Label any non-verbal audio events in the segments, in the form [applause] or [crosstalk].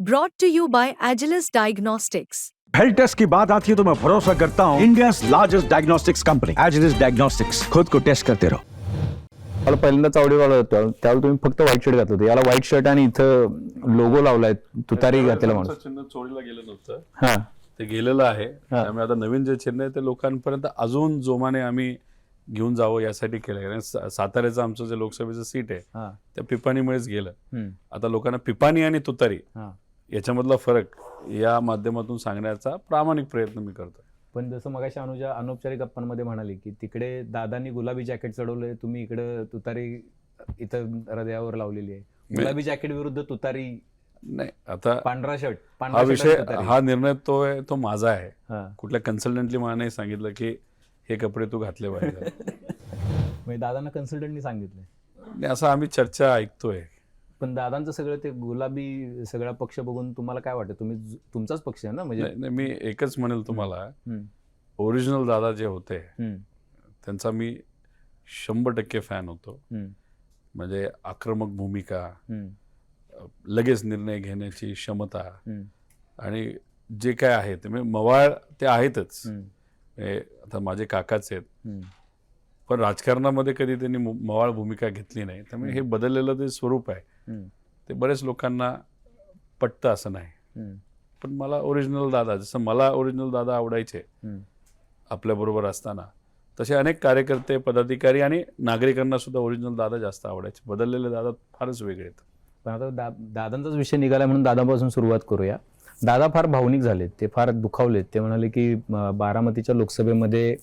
Brought to you by Agilus Diagnostics. Health test की बात आती है तो मैं भरोसा करता हूँ India largest diagnostics company Agilus diagnostics खुद को टेस्ट करते रहो मला पहिल्यांदा चावडी वाला होता. त्यावेळेला तुम्ही फक्त व्हाईट शर्ट घातलं होतं. याला व्हाईट शर्ट आणि इथं लोगो लावलाय तुतारी घातलेला माणूस. चिन्ह चोरीला गेलं नव्हतं. हा. ते गेलेलं आहे. त्यामुळे आता नवीन जे चिन्ह आहे ते लोकांपर्यंत अजून जोमाने आम्ही घेऊन जावं यासाठी केलं कारण सा- साताऱ्याचं आमचं जे लोकसभेचं सीट आहे हा. त्या पिपाणीमुळेच गेलं. हम्म, आता लोकांना पिपाणी आणि तुतारी हा. याच्यामधला फरक या माध्यमातून सांगण्याचा प्रामाणिक प्रयत्न मी करतो पण जसं मगाशी अनुजा अनौपचारिक गप्पांमध्ये म्हणाली की तिकडे दादांनी गुलाबी जॅकेट चढवलंय तुम्ही इकडे तुतारी इथं हृदयावर लावलेली आहे. गुलाबी जॅकेट विरुद्ध तुतारी नाही आता पांढरा शर्ट हा विषय. हा निर्णय तो आहे तो माझा आहे. कुठल्या कन्सल्टंटली मला नाही सांगितलं की हे कपडे तू घातले पाहिजे. [laughs] म्हणजे दादांना कन्सल्टंटनी सांगितलंय. आणि असं आम्ही चर्चा ऐकतोय. पण दादांचं सगळं ते गुलाबी सगळा पक्ष बघून तुम्हाला काय वाटतं? तुम्ही तुमचाच पक्ष आहे ना? म्हणजे मी एकच म्हणेल तुम्हाला. ओरिजिनल दादा जे होते त्यांचा मी शंभर टक्के फॅन होतो. म्हणजे आक्रमक भूमिका लगेच निर्णय घेण्याची क्षमता आणि जे काय आहे ते म्हणजे मवाळ ते आहेतच. आता माझे काकाच आहेत. पण राजकारणामध्ये कधी त्यांनी मवाळ भूमिका घेतली नाही त्यामुळे हे बदललेलं ते स्वरूप आहे. ते बरेच लोकांना पटतं असं नाही. पण मला ओरिजिनल दादा जसं मला ओरिजिनल दादा आवडायचे आपल्याबरोबर असताना तसे अनेक कार्यकर्ते पदाधिकारी आणि नागरिकांना सुद्धा ओरिजिनल दादा जास्त आवडायचे. बदललेले दादा फारच वेगळे आहेत. पण आता दा दादांचाच विषय निघाला म्हणून दादापासून सुरुवात करूया. दादा फार भावनिक झालेत ते फार दुखावलेत. ते म्हणाले की बारामतीच्या लोकसभेमध्ये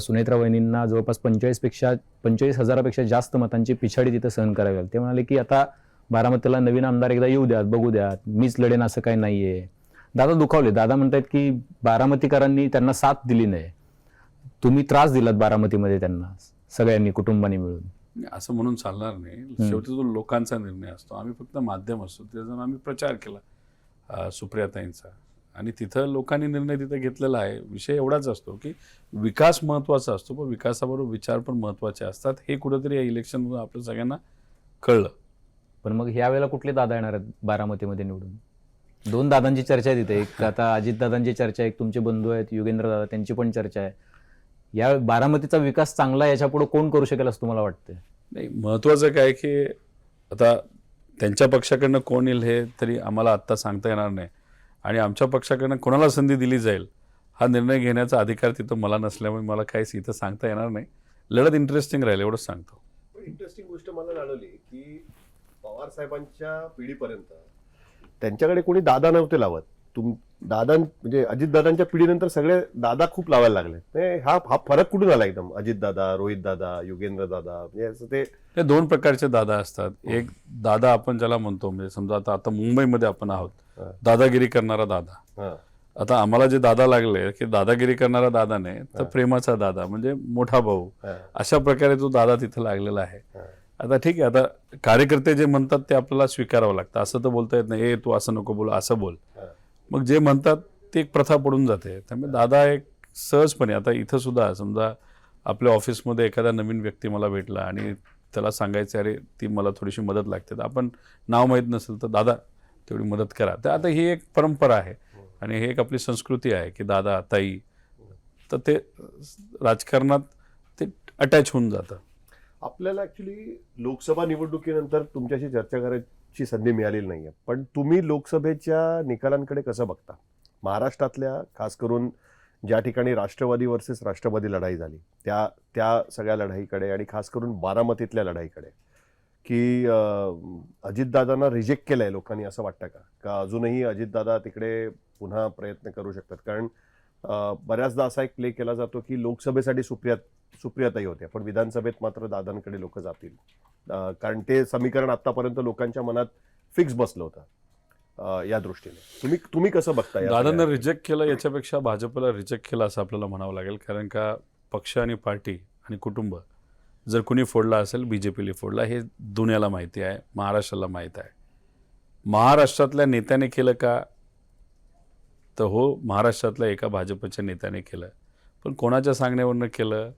सुनेत्रा वहिनींना जवळपास पंचेचाळीसपेक्षा पंचेचाळीस हजारापेक्षा जास्त मतांची पिछाडी तिथं सहन करावी लागली. ते म्हणाले की आता बारामतीला नवीन आमदार एकदा येऊ द्यात बघू द्यात. मीच लढेन असं काही नाहीये. दादा दुखावले. दादा म्हणतात की बारामतीकरांनी त्यांना साथ दिली नाही. तुम्ही त्रास दिलात बारामतीमध्ये त्यांना सगळ्यांनी कुटुंबानी मिळून. असं म्हणून चालणार नाही. शेवटी तो लोकांचा निर्णय असतो. आम्ही फक्त माध्यम असतो. त्याचा आम्ही प्रचार केला सुप्रियाताईंचा. आणि तिथं लोकांनी निर्णय तिथं घेतलेला आहे. विषय एवढाच असतो की विकास महत्त्वाचा असतो पण विकासाबरोबर विचार पण महत्त्वाचे असतात. हे कुठंतरी या इलेक्शनमधून आपल्या सगळ्यांना कळलं. पण मग ह्या वेळेला कुठले दादा येणार आहेत बारामतीमध्ये निवडून? दोन दादांची चर्चा आहे तिथे. एक आता अजित दादांची चर्चा आहे एक तुमचे बंधू आहेत युगेंद्र दादा त्यांची पण चर्चा आहे. या बारामतीचा विकास चांगला याच्यापुढे कोण करू शकेल असं तुम्हाला वाटतं नाही महत्त्वाचं काय की आता त्यांच्या पक्षाकडनं कोण येईल हे तरी आम्हाला आत्ता सांगता येणार नाही. आणि आमच्या पक्षाकडनं कोणाला संधी दिली जाईल हा निर्णय घेण्याचा अधिकार तिथं मला नसल्यामुळे मला काहीच इथं सांगता येणार नाही. लढत इंटरेस्टिंग राहील एवढंच सांगतो. इंटरेस्टिंग गोष्ट मला जाणवली की पवार साहेबांच्या पिढीपर्यंत. त्यांच्याकडे कोणी दादा नव्हते लावत. तुम दादा म्हणजे अजितदादांच्या पिढीनंतर सगळे दादा खूप लावायला लागले. म्हणजे हा हा फरक कुठून आला एकदम? अजितदादा रोहित दादा युगेंद्र दादा म्हणजे असं ते हे दोन प्रकारचे दादा असतात. एक दादा आपण ज्याला म्हणतो म्हणजे समजा आता आता मुंबईमध्ये आपण आहोत. दादागिरी करणारा दादा. हा. आता आम्हाला जे दादा लागले की दादागिरी करणारा दादा नाही तर प्रेमाचा दादा म्हणजे मोठा भाऊ. अशा प्रकारे तो दादा तिथं लागलेला आहे. आता ठीक आहे आता कार्यकर्ते जे म्हणतात ते आपल्याला स्वीकारावं लागतं. असं तर बोलता येत नाही ए तू असं नको बोल असं बोल. मग जे म्हणतात ते एक प्रथा पडून जाते. त्यामुळे दादा एक सहजपणे आता इथं सुद्धा समजा आपल्या ऑफिसमध्ये एखादा नवीन व्यक्ती मला भेटला आणि त्याला सांगायचं अरे ती मला थोडीशी मदत लागते. तर आपण नाव माहीत नसेल तर दादा तेवढी मदत करा. तर आता ही एक परंपरा आहे आणि हे एक आपली संस्कृती आहे की दादा ताई तर ते राजकारणात ते अटॅच होऊन जातं. आपल्याला ऍक्च्युली लोकसभा निवडणुकीनंतर तुमच्याशी चर्चा करायची संधी मिळालेली नाहीये. पण तुम्ही लोकसभेच्या निकालांकडे कसं बघता? महाराष्ट्रातल्या खास करून ज्या ठिकाणी राष्ट्रवादी वर्सेस राष्ट्रवादी लढाई झाली त्या त्या सगळ्या लढाईकडे आणि खास करून बारामतीतल्या लढाईकडे की अजितदादांना रिजेक्ट केलंय लोकांनी असं वाटतं का? का अजूनही अजितदादा तिकडे पुन्हा प्रयत्न करू शकतात? कारण बऱ्याचदा असा एक प्ले केला जातो की लोकसभेसाठी सुप्रिया सुप्रियाताई होत्या. पण विधानसभेत मात्र दादांकडे लोक जातील. कारण ते समीकरण आतापर्यंत लोकांच्या मनात फिक्स बसलं होतं या दृष्टीने. तुम्ही तुम्ही कसं बघता दादांना रिजेक्ट केलं याच्यापेक्षा भाजपला रिजेक्ट केलं असं आपल्याला म्हणावं लागेल. कारण का पक्ष आणि पार्टी आणि कुटुंब जर कुणी फोडला असेल बी जे पीने फोडला हे दुनियाला माहिती आहे महाराष्ट्राला माहीत आहे. महाराष्ट्रातल्या नेत्याने केलं का? तर हो महाराष्ट्रातल्या एका भाजपच्या नेत्याने केलं. पण कोणाच्या सांगण्यावरनं केलं?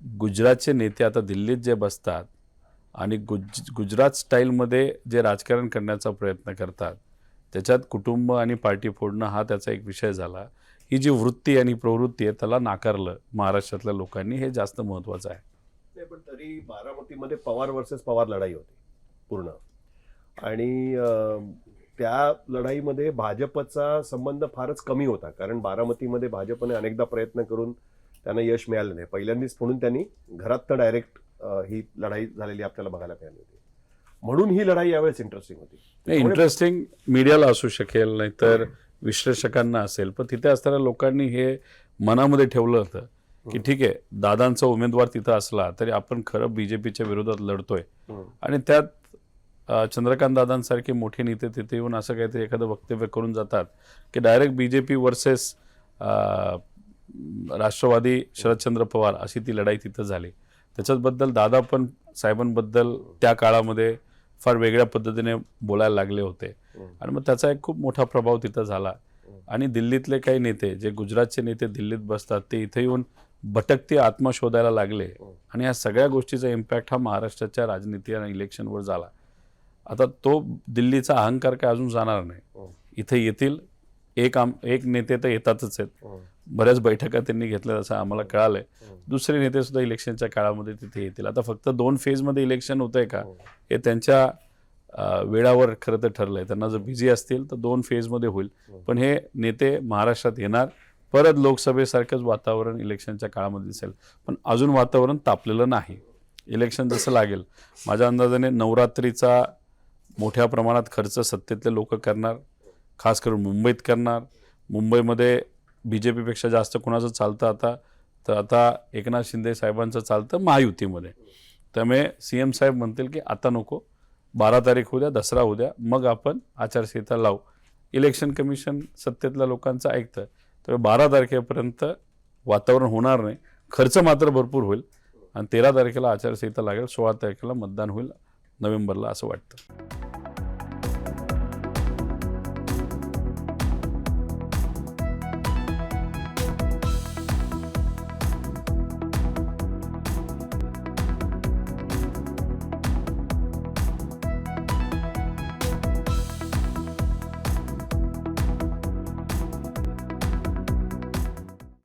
गुजरातचे नेते आता दिल्लीत जे बसतात आणि गुज गुजरात स्टाईलमध्ये जे राजकारण करण्याचा प्रयत्न करतात त्याच्यात कुटुंब आणि पार्टी फोडणं हा त्याचा एक विषय झाला. ही जी वृत्ती आणि प्रवृत्ती आहे त्याला नाकारलं महाराष्ट्रातल्या लोकांनी हे जास्त महत्त्वाचं आहे. नाही पण तरी बारामतीमध्ये पवार वर्सेस पवार लढाई होती पूर्ण. आणि त्या लढाईमध्ये भाजपचा संबंध फारच कमी होता कारण बारामतीमध्ये भाजपने अनेकदा प्रयत्न करून त्यांना यश मिळालं नाही. पहिल्यांदाच म्हणून त्यांनी घरात डायरेक्ट ही लढाई झालेली आपल्याला बघायला मिळाली होती. म्हणून ही लढाई यावेळेस इंटरेस्टिंग होती. इंटरेस्टिंग मीडियाला असू शकेल नाहीतर विश्लेषकांना असेल पण तिथे असणाऱ्या लोकांनी हे मनामध्ये ठेवलं होतं की ठीक आहे दादांचा उमेदवार तिथं असला तरी आपण खरं बीजेपीच्या विरोधात लढतोय. आणि त्यात चंद्रकांत दादांसारखे मोठे नेते तिथे येऊन असं काहीतरी एखादं वक्तव्य करून जातात की direct BJP versus Rashtrawadi Sharadchandra Pawar अशी ती लढाई तिथं झाली. त्याच्याबद्दल दादा पण साहेबांबद्दल त्या काळामध्ये फार वेगळ्या पद्धतीने बोलायला लागले होते. आणि मग त्याचा एक खूप मोठा प्रभाव तिथं झाला. आणि दिल्लीतले काही नेते जे गुजरातचे नेते दिल्लीत बसतात ते इथे येऊन भटकते आत्मा शोधायला लागले. आणि या सगळ्या गोष्टीचा इम्पॅक्ट हा महाराष्ट्राच्या राजनीती आणि इलेक्शनवर झाला. आता तो दिल्लीचा अहंकार काय अजून जाणार नाही. इथे येतील एक आम एक नेते तर येतातच आहेत. बऱ्याच बैठका त्यांनी घेतल्या असं आम्हाला कळालंय. दुसरे नेते सुद्धा इलेक्शनच्या काळामध्ये तिथे येतील. आता फक्त दोन फेजमध्ये इलेक्शन होतंय का? हे. त्यांच्या वेळावर खरं तर ठरलंय. त्यांना जर बिझी असतील तर दोन फेजमध्ये होईल. पण हे नेते महाराष्ट्रात येणार. परत लोकसभेसारखंच वातावरण इलेक्शनच्या काळामध्ये दिसेल. पण अजून वातावरण तापलेलं नाही. इलेक्शन जसं लागेल. माझ्या अंदाजाने नवरात्रीचा मोठ्या प्रमाणात खर्च सत्तेतले लोक करणार. खास करून मुंबईत करणार. मुंबईमध्ये बी जे पीपेक्षा जास्त कुणाचं चालतं आता? तर आता एकनाथ शिंदे साहेबांचं चालतं महायुतीमध्ये. त्यामुळे सी एम साहेब म्हणतील की आता नको बारा तारीख होऊ द्या दसरा होऊ द्या मग आपण आचारसंहिता लावू. इलेक्शन कमिशन सत्तेतल्या लोकांचं ऐकतं. तर बारा तारखेपर्यंत वातावरण होणार नाही. खर्च मात्र भरपूर होईल आणि तेरा तारखेला आचारसंहिता लागेल सोळा तारखेला मतदान होईल नोव्हेंबरला असं वाटतं.